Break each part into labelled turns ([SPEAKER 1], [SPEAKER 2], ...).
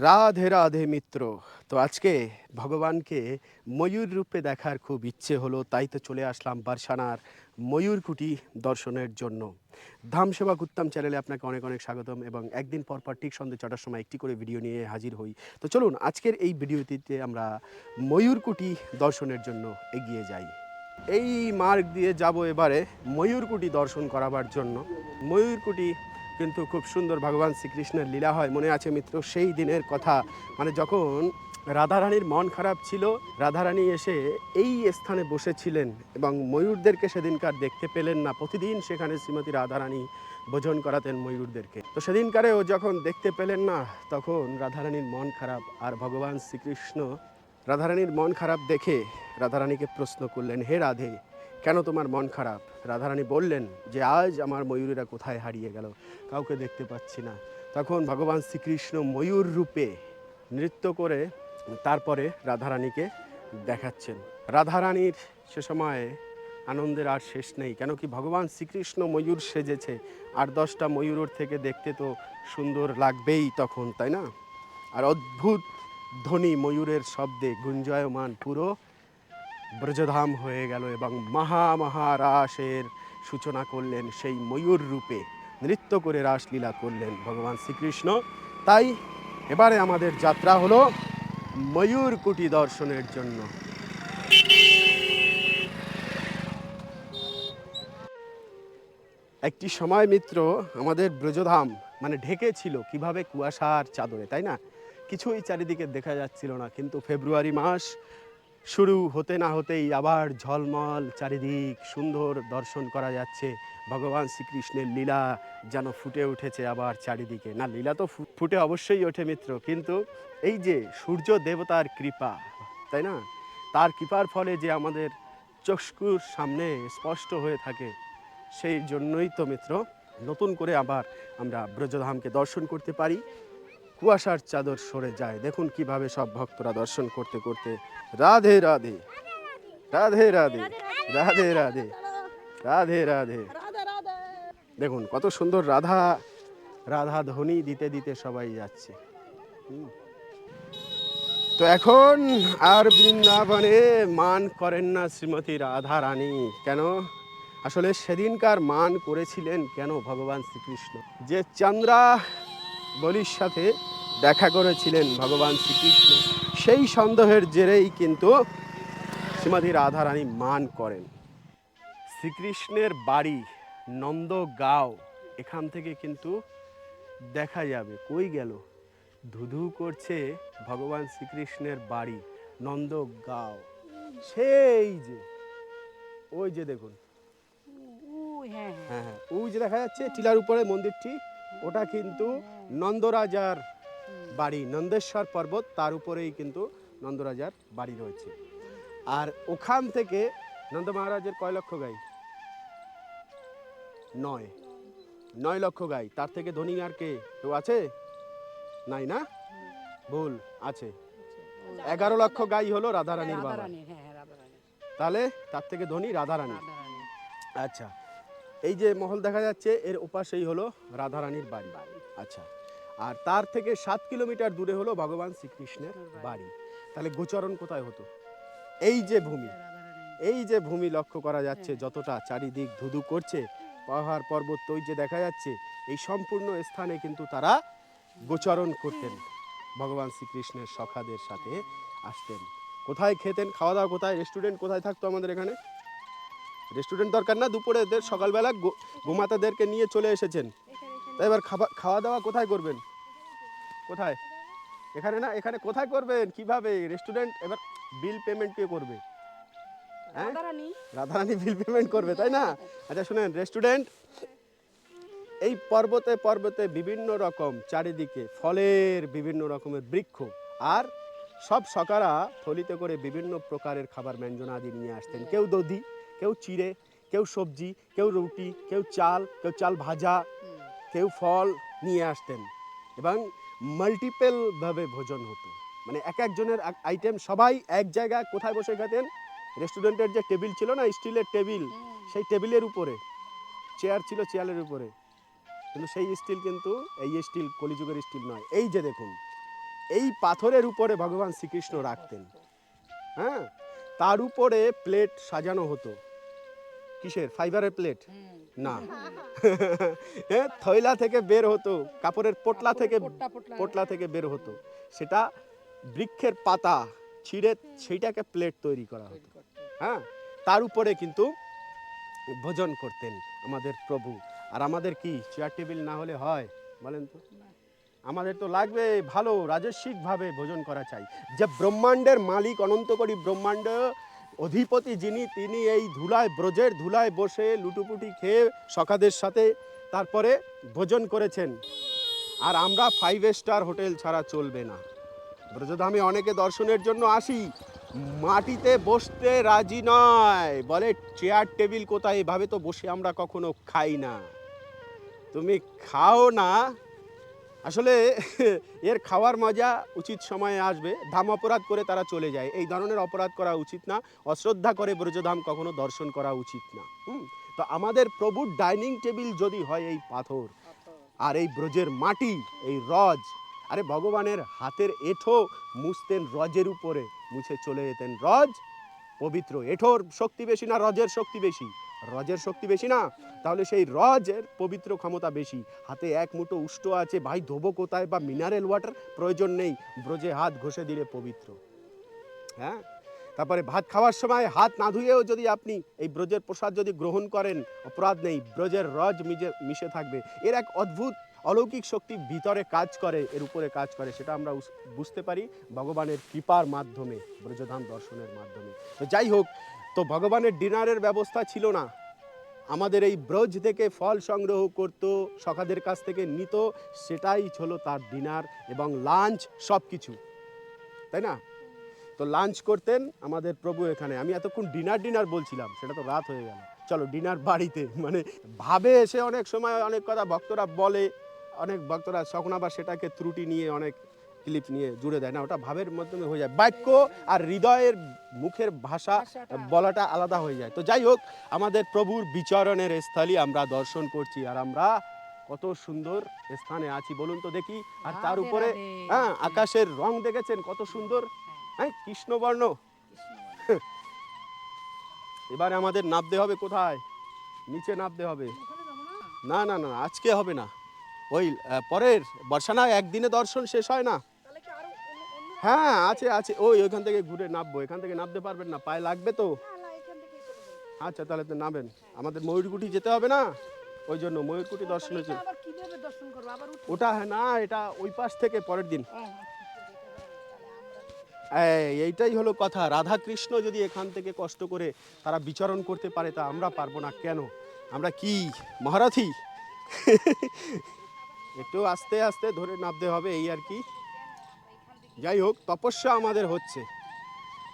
[SPEAKER 1] রাধে রাধে মিত্র। তো আজকে ভগবানকে ময়ূর রূপে দেখার খুব ইচ্ছে হলো, তাই তো চলে আসলাম বারসানার ময়ূরকুটি দর্শনের জন্য। ধাম সেবা উত্তম চ্যানেলে আপনাকে অনেক অনেক স্বাগতম এবং একদিন পর পর ঠিক সন্ধ্যে ছটার সময় একটি করে ভিডিও নিয়ে হাজির হই। তো চলুন, আজকের এই ভিডিওটিতে আমরা ময়ূরকুটি দর্শনের জন্য এগিয়ে যাই। এই মার্গ দিয়ে যাব এবারে ময়ূরকুটি দর্শন করাবার জন্য। ময়ূরকুটি কিন্তু খুব সুন্দর ভগবান শ্রীকৃষ্ণের লীলা হয়, মনে আছে মিত্র? সেই দিনের কথা। মানে যখন রাধারানীর মন খারাপ ছিল, রাধারানী এসে এই স্থানে বসেছিলেন এবং ময়ূরদেরকে সেদিনকার দেখতে পেলেন না। প্রতিদিন সেখানে শ্রীমতী রাধারানী ভোজন করাতেন ময়ূরদেরকে। তো সেদিনকারে ও যখন দেখতে পেলেন না, তখন রাধারানীর মন খারাপ আর ভগবান শ্রীকৃষ্ণ রাধারানীর মন খারাপ দেখে রাধারানীকে প্রশ্ন করলেন, হে রাধে কেন তোমার মন খারাপ? রাধারানী বললেন যে আজ আমার ময়ূরেরা কোথায় হারিয়ে গেল? কাউকে দেখতে পাচ্ছি না। তখন ভগবান শ্রীকৃষ্ণ ময়ূর রূপে নৃত্য করে তারপরে রাধারানীকে দেখাচ্ছেন। রাধারানীর সে সময়ে আনন্দের আর শেষ নেই। কেন কি ভগবান শ্রীকৃষ্ণ ময়ূর সেজেছে। আর দশটা ময়ূরের থেকে দেখতে তো সুন্দর লাগবেই তখন, তাই না? আর অদ্ভুত ধ্বনি ময়ূরের শব্দে গুঞ্জয়মান পুরো ব্রজধাম হয়ে গেল এবং মহা মহারাসের সূচনা করলেন সেই ময়ূর রূপে। নৃত্য করে রাসলীলা করলেন ভগবান শ্রীকৃষ্ণ। তাই এবারে আমাদের যাত্রা হলো ময়ূর কুটি দর্শনের জন্য। একটি সময় মিত্র, আমাদের ব্রজধাম মানে ঢেকে ছিল কীভাবে কুয়াশার চাদরে, তাই না? কিছুই চারিদিকে দেখা যাচ্ছিল না, কিন্তু ফেব্রুয়ারি মাস শুরু হতে না হতেই আবার ঝলমল, চারিদিক সুন্দর দর্শন করা যাচ্ছে। ভগবান শ্রীকৃষ্ণের লীলা যেন ফুটে উঠেছে আবার চারিদিকে। না, লীলা তো ফুটে অবশ্যই ওঠে মিত্র, কিন্তু এই যে সূর্য দেবতার কৃপা, তাই না? তার কৃপার ফলে যে আমাদের চক্ষুর সামনে স্পষ্ট হয়ে থাকে, সেই জন্যই তো মিত্র, নতুন করে আবার আমরা ব্রজধামকে দর্শন করতে পারি। কুয়াশার চাদর সরে যায়। দেখুন কীভাবে সব ভক্তরা দর্শন করতে করতে রাধে রাধে রাধে রাধে রাধে রাধে রাধে রাধে। দেখুন কত সুন্দর রাধা রাধা ধ্বনি দিতে দিতে সবাই যাচ্ছে। তো এখন আর বৃন্দাবনে মান করেন না শ্রীমতী রাধা রানী কেন? আসলে সেদিনকার মান করেছিলেন কেন ভগবান শ্রীকৃষ্ণ? যে চন্দ্রা বলির সাথে দেখা করেছিলেন ভগবান শ্রীকৃষ্ণ। সেই সন্দেহের জেরেই কিন্তু শ্রীমতী রাধারানী মান করেন। শ্রীকৃষ্ণের বাড়ি নন্দগাঁও এখান থেকে কিন্তু দেখা যাবে। কই গেল? ধুধু করছে ভগবান শ্রীকৃষ্ণের বাড়ি নন্দগাঁও। সেই যে ওই যে দেখুন।
[SPEAKER 2] হ্যাঁ হ্যাঁ।
[SPEAKER 1] হ্যাঁ হ্যাঁ ওই যে দেখা যাচ্ছে টিলার উপরে মন্দিরটি। ওটা কিন্তু নন্দরাজার বাড়ি নন্দেশ্বর পর্বত তার উপরেই কিন্তু নন্দরাজার বাড়ি রয়েছে। আর ওখান থেকে নন্দ মহারাজের কয় লক্ষ গাই? নয়। নয় লক্ষ গাই। তার থেকে ধনী আর কে? কেউ আছে? নাই না? ভুল আছে। এগারো লক্ষ গাই হলো রাধারানীর বাবা।
[SPEAKER 2] হ্যাঁ হ্যাঁ
[SPEAKER 1] তাহলে তার থেকে ধনী রাধারানী আচ্ছা এই যে মহল দেখা যাচ্ছে এর ওপাশেই হলো রাধারানীর বাড়ি। আচ্ছা আর তার থেকে সাত কিলোমিটার দূরে হলো ভগবান শ্রীকৃষ্ণের বাড়ি। তাহলে গোচরণ কোথায় হতো? এই যে ভূমি এই যে ভূমি লক্ষ্য করা যাচ্ছে যতটা চারিদিক ধুধু করছে পাহাড় পর্বত ওই যে দেখা যাচ্ছে এই সম্পূর্ণ স্থানে কিন্তু তারা গোচরণ করতেন। ভগবান শ্রীকৃষ্ণের সখাদের সাথে আসতেন। কোথায় খেতেন? খাওয়া দাওয়া কোথায়? রেস্টুরেন্ট কোথায় থাকতো আমাদের এখানে? রেস্টুরেন্ট দরকার না দুপুরে এদের সকালবেলা গোমাতাদেরকে নিয়ে চলে এসেছেন। তাই এবার খাবার খাওয়া দাওয়া কোথায় করবেন? কোথায়? এখানে না এখানে কোথায় করবেন? কীভাবে? রেস্টুরেন্ট এবার বিল পেমেন্ট কে করবে? হ্যাঁ?
[SPEAKER 2] রাধারানী।
[SPEAKER 1] রাধারানী বিল পেমেন্ট করবে তাই না? আচ্ছা শুনেন রেস্টুরেন্ট এই পর্বতে পর্বতে বিভিন্ন রকম চারিদিকে ফলের বিভিন্ন রকমের বৃক্ষ আর সব সকারা থলিতে করে বিভিন্ন প্রকারের খাবার ব্যঞ্জনাদি নিয়ে আসতেন। কেউ দধি কেউ চিড়ে কেউ সবজি কেউ রুটি কেউ চাল কেউ চাল ভাজা কেউ ফল নিয়ে আসতেন। এবং মাল্টিপেলভাবে ভোজন হতো। মানে এক একজনের আইটেম সবাই এক জায়গায় কোথায় বসে খেতেন? রেস্টুরেন্টের যে টেবিল ছিল না স্টিলের টেবিল সেই টেবিলের উপরে। চেয়ার ছিল চেয়ারের উপরে। কিন্তু সেই স্টিল কিন্তু এই স্টিল কলিযুগের স্টিল নয়। এই যে দেখুন এই পাথরের উপরে ভগবান শ্রীকৃষ্ণ রাখতেন। হ্যাঁ? তার উপরে প্লেট সাজানো হতো। কিসের? ফাইবারের প্লেট না। হ্যাঁ থৈলা থেকে বের হতো কাপড়ের পোটলা থেকে
[SPEAKER 2] পোটলা
[SPEAKER 1] থেকে বের হতো। সেটা বৃক্ষের পাতা ছিঁড়ে সেইটাকে প্লেট তৈরি করা হতো। হ্যাঁ? তার উপরে কিন্তু ভোজন করতেন আমাদের প্রভু। আর আমাদের কি চেয়ার টেবিল না হলে হয়? বলেন তো। আমাদের তো লাগবে ভালো রাজস্বিকভাবে ভোজন করা চাই। যে ব্রহ্মাণ্ডের মালিক অনন্তকরী ব্রহ্মাণ্ড অধিপতি যিনি, তিনি এই ধুলায়, ব্রজের ধুলায় বসে লুটুপুটি খেয়ে সখাদের সাথে তারপরে ভোজন করেছেন। আর আমরা ফাইভ স্টার হোটেল ছাড়া চলবে না। ব্রজধামে অনেকে দর্শনের জন্য আসি। মাটিতে বসতে রাজি নয়। বলে চেয়ার টেবিল কোথায়? এভাবে তো বসে আমরা কখনো খাই না। তুমি খাও না। আসলে এর খাওয়ার মজা উচিত সময়ে আসবে ধাম অপরাধ করে তারা চলে যায় এই ধরনের অপরাধ করা উচিত না অশ্রদ্ধা করে ব্রজধাম কখনো দর্শন করা উচিত না হুম? তো আমাদের প্রভুর ডাইনিং টেবিল যদি হয় এই পাথর। আর এই ব্রজের মাটি, এই রজ, আরে ভগবানের হাতের এঠো মুছতেন রজের উপরে, মুছে চলে যেতেন রজ, পবিত্র এঠোর শক্তি বেশি না রজের শক্তি বেশি রজের শক্তি বেশি না? তাহলে সেই রজের পবিত্র ক্ষমতা বেশি। হাতে এক মুঠো উষ্ট আছে, ভাই ধোবো কোথায় বা মিনারেল ওয়াটার প্রয়োজন নেই। ব্রজে হাত ঘষে দিলে পবিত্র। হ্যাঁ? তারপরে ভাত খাওয়ার সময় হাত না ধুয়েও যদি আপনি এই ব্রজের প্রসাদ যদি গ্রহণ করেন, অপরাধ নেই। ব্রজের রজ মিজে, মিশে থাকবে। এর এক অদ্ভুত অলৌকিক শক্তি ভিতরে কাজ করে, এর উপরে কাজ করে, সেটা আমরা বুঝতে পারি ভগবানের কৃপার মাধ্যমে, ব্রজধাম দর্শনের মাধ্যমে। তো যাই হোক তো ভগবানের ডিনারের ব্যবস্থা ছিল না। আমাদের এই ব্রজ থেকে ফল সংগ্রহ করত, সখাদের কাছ থেকে নিত, সেটাই হলো তার ডিনার এবং লাঞ্চ সব কিছু তাই না? তো লাঞ্চ করতেন আমাদের প্রভু এখানে। আমি এতক্ষণ ডিনার ডিনার বলছিলাম, সেটা তো রাত হয়ে গেল। চলো ডিনার বাড়িতে। মানে ভাবে এসে অনেক সময় অনেক কথা ভক্তরা বলে, অনেক ভক্তরা তখন আবার সেটাকে ত্রুটি নিয়ে অনেক ক্লিপ নিয়ে জুড়ে দেয় না ওটা ভাবের মাধ্যমে হয়ে যায়। বাক্য আর হৃদয়ের মুখের ভাষা বলাটা আলাদা হয়ে যায়। তো যাই হোক আমাদের প্রভুর বিচরণের স্থলই আমরা দর্শন করছি আর আমরা কত সুন্দর স্থানে আছি বলুন তো দেখি। আর তার উপরে হ্যাঁ আকাশের রং দেখেছেন কত সুন্দর। হ্যাঁ। কৃষ্ণবর্ণ। এবারে আমাদের নামতে হবে কোথায়? নিচে নামতে হবে।
[SPEAKER 2] না?
[SPEAKER 1] না না না আজকে হবে না। ওই পরের বর্ষানা একদিনে দর্শন শেষ হয় না? হ্যাঁ আছে আছে। ওই ওইখান থেকে ঘুরে নামবো। এখান থেকে নামতে পারবেন না। পায়ে লাগবে তো। আচ্ছা তাহলে তো নামেন। আমাদের ময়ূরকুটি যেতে হবে না? ওই জন্য ময়ূরকুটি দর্শন হয়েছে? ওটা হ্যাঁ না এটা ওই পাশ থেকে পরের দিন।
[SPEAKER 2] আচ্ছা, আচ্ছা,
[SPEAKER 1] এইটাই হলো কথা। রাধা কৃষ্ণ যদি এখান থেকে কষ্ট করে তারা বিচরণ করতে পারে তা আমরা পারব না। কেন? আমরা কি? মহারথী? একটু আস্তে আস্তে ধরে নামতে হবে এই আর কি। যাই হোক তপস্যা আমাদের হচ্ছে।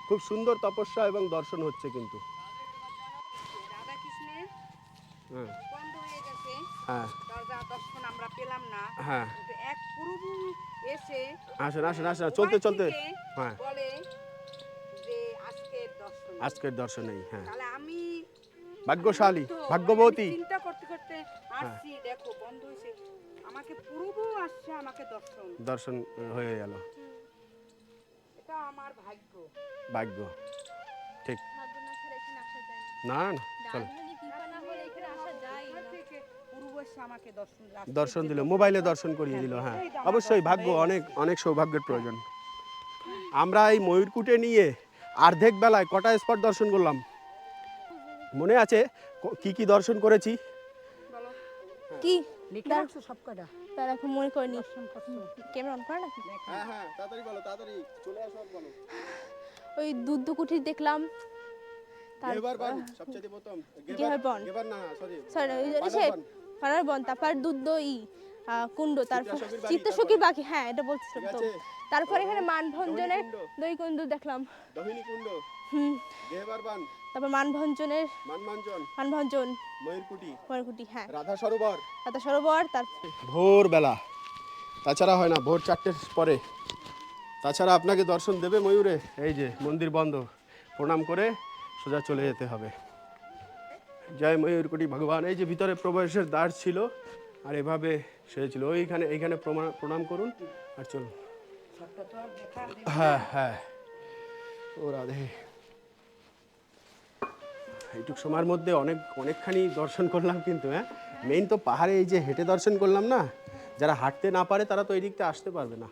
[SPEAKER 1] খুব সুন্দর তপস্যা এবং দর্শন হচ্ছে কিন্তু। হ্যাঁ।
[SPEAKER 2] হয়ে
[SPEAKER 1] হ্যাঁ। হ্যাঁ। আসেন আসেন আসেন চলতে চলতে। হ্যাঁ।
[SPEAKER 2] আজকের দর্শন
[SPEAKER 1] নেই। হ্যাঁ।
[SPEAKER 2] আমি
[SPEAKER 1] ভাগ্যশালী ভাগ্যবতী।
[SPEAKER 2] আমি চিন্তা করতে করতে আসছি। দেখো বন্ধ হয়েছে। আমাকে প্রভু আসছে আমাকে দর্শন।
[SPEAKER 1] দর্শন হয়ে গেল।
[SPEAKER 2] এটা আমার ভাগ্য।
[SPEAKER 1] ভাগ্য। ঠিক।
[SPEAKER 3] না।
[SPEAKER 1] না চলো।
[SPEAKER 2] দর্শন
[SPEAKER 1] দিল মোবাইলে দর্শন করিয়ে দিল হ্যাঁ। অবশ্যই ভাগ্য অনেক অনেক সৌভাগ্যের প্রয়োজন। আমরা এই ময়ূরকুটে নিয়ে অর্ধেক বেলায় কটা স্পট দর্শন করলাম? মনে আছে? ক- কি কি দর্শন করেছি?
[SPEAKER 3] কি?
[SPEAKER 2] লিখে রাখছো সব কটা
[SPEAKER 3] তার এখন মনে
[SPEAKER 2] দর্শন করছ
[SPEAKER 3] ক্যামেরা অন করে নাকি?
[SPEAKER 1] হ্যাঁ হ্যাঁ তাড়াতাড়ি বলো তাড়াতাড়ি। চলে আসো বলো।
[SPEAKER 3] ওই দুধ কুঠির দেখলাম।
[SPEAKER 1] গেবার বান সবচেয়ে প্রথম।
[SPEAKER 3] গেবার বান।
[SPEAKER 1] গেবার না সরি
[SPEAKER 3] সরি
[SPEAKER 1] বানার
[SPEAKER 3] সে। ফানার বন তারপর দুধ ই আহ, কুণ্ড তারপর চিত্তসখীর বাকি হ্যাঁ এটা বলছিলাম তো।
[SPEAKER 1] আছে।
[SPEAKER 3] তারপর এখানে মানভঞ্জনের। দই কুণ্ড দেখলাম।
[SPEAKER 1] দহিনী কুণ্ড
[SPEAKER 3] হুম।
[SPEAKER 1] গেবার বান
[SPEAKER 3] তারপর মানভঞ্জনের
[SPEAKER 1] মানমাঞ্জন
[SPEAKER 3] মানভঞ্জন।
[SPEAKER 1] ময়ূরকুটি।
[SPEAKER 3] মরকুটি হ্যাঁ।
[SPEAKER 1] রাধা সরোবর।
[SPEAKER 3] রাতা সরোবর তার
[SPEAKER 1] ভোরবেলা। তাছাড়া হয় না ভোর চারটের পরে। তাছাড়া আপনাকে দর্শন দেবে ময়ূরে। এই যে মন্দির বন্ধ। প্রণাম করে সোজা চলে যেতে হবে। জয় ময়ূরকুটি ভগবান। এই যে ভিতরে প্রবেশের দ্বার ছিল আর এভাবে সেরেছিল ওইখানে এইখানে প্রণাম করুন আর চলুন। হ্যাঁ হ্যাঁ। ও রাধে। এইটুক সময়ের মধ্যে অনেক অনেকখানি দর্শন করলাম কিন্তু হ্যাঁ? মেইন তো পাহাড়ে এই যে হেঁটে দর্শন করলাম না যারা হাঁটতে না পারে তারা তো এই দিকতে আসতে পারবে না।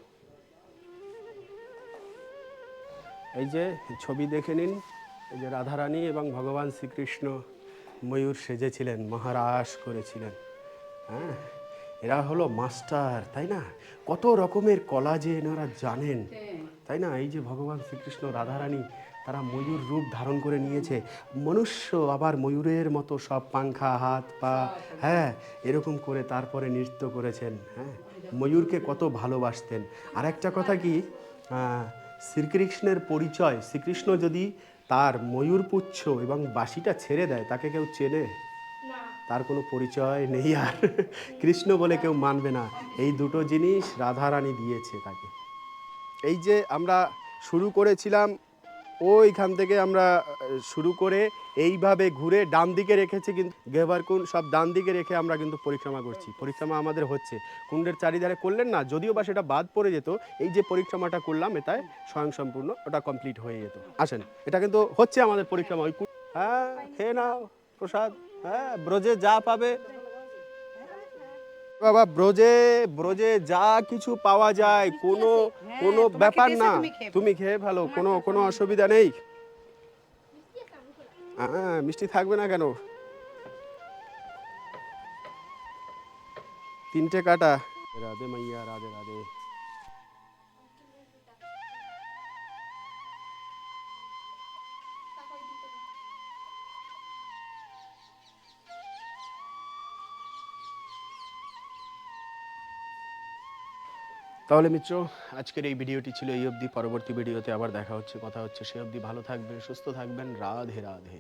[SPEAKER 1] এই যে ছবি দেখে নিন এই যে রাধারানী এবং ভগবান শ্রীকৃষ্ণ ময়ূর সেজেছিলেন মহারাস করেছিলেন হ্যাঁ? এরা হলো মাস্টার তাই না? কত রকমের কলা যে এনারা জানেন তাই না? এই যে ভগবান শ্রীকৃষ্ণ রাধারানী তারা ময়ূর রূপ ধারণ করে নিয়েছে। মনুষ্য আবার ময়ূরের মতো সব পাংখা হাত পা হ্যাঁ এরকম করে তারপরে নৃত্য করেছেন হ্যাঁ। ময়ূরকে কত ভালোবাসতেন। আর একটা কথা কি শ্রীকৃষ্ণের পরিচয় শ্রীকৃষ্ণ যদি তার ময়ূরপুচ্ছ এবং বাঁশিটা ছেড়ে দেয় তাকে কেউ চেনে? তার কোনো পরিচয় নেই আর। কৃষ্ণ বলে কেউ মানবে না। এই দুটো জিনিস রাধারানী দিয়েছে তাকে। এই যে আমরা শুরু করেছিলাম ওইখান থেকে আমরা শুরু করে এইভাবে ঘুরে ডান দিকে রেখেছি কিন্তু গেভারকুন সব ডান দিকে রেখে আমরা কিন্তু পরিক্রমা করছি। পরিক্রমা আমাদের হচ্ছে। কুণ্ডের চারিধারে করলেন না, যদিও বা সেটা বাদ পড়ে যেত, এই যে পরিক্রমাটা করলাম, এটাই স্বয়ংসম্পূর্ণ, ওটা কমপ্লিট হয়ে যেত। আসেন, এটা কিন্তু হচ্ছে আমাদের পরিক্রমা। ওই হ্যাঁ খেয়ে নাও, প্রসাদ হ্যাঁ ব্রজে যা পাবে বাবা ব্রোজে ব্রোজে যা কিছু পাওয়া যায় কোনো
[SPEAKER 2] হ্যাঁ,
[SPEAKER 1] কোনো ব্যাপার না।
[SPEAKER 2] তুমি খেয়ে
[SPEAKER 1] তুমি খেয়ে ভালো কোনো কোনো অসুবিধা নেই। হ্যাঁ মিষ্টি থাকবে না কেন? তিনটে কাটা। রাধে মাইয়া রাধে রাধে। তাহলে মিত্র, আজকের এই ভিডিওটি ছিল এই অবধি। পরবর্তী ভিডিওতে আবার দেখা হচ্ছে, কথা হচ্ছে, সে অবধি ভালো থাকবেন, সুস্থ থাকবেন। রাধে রাধে।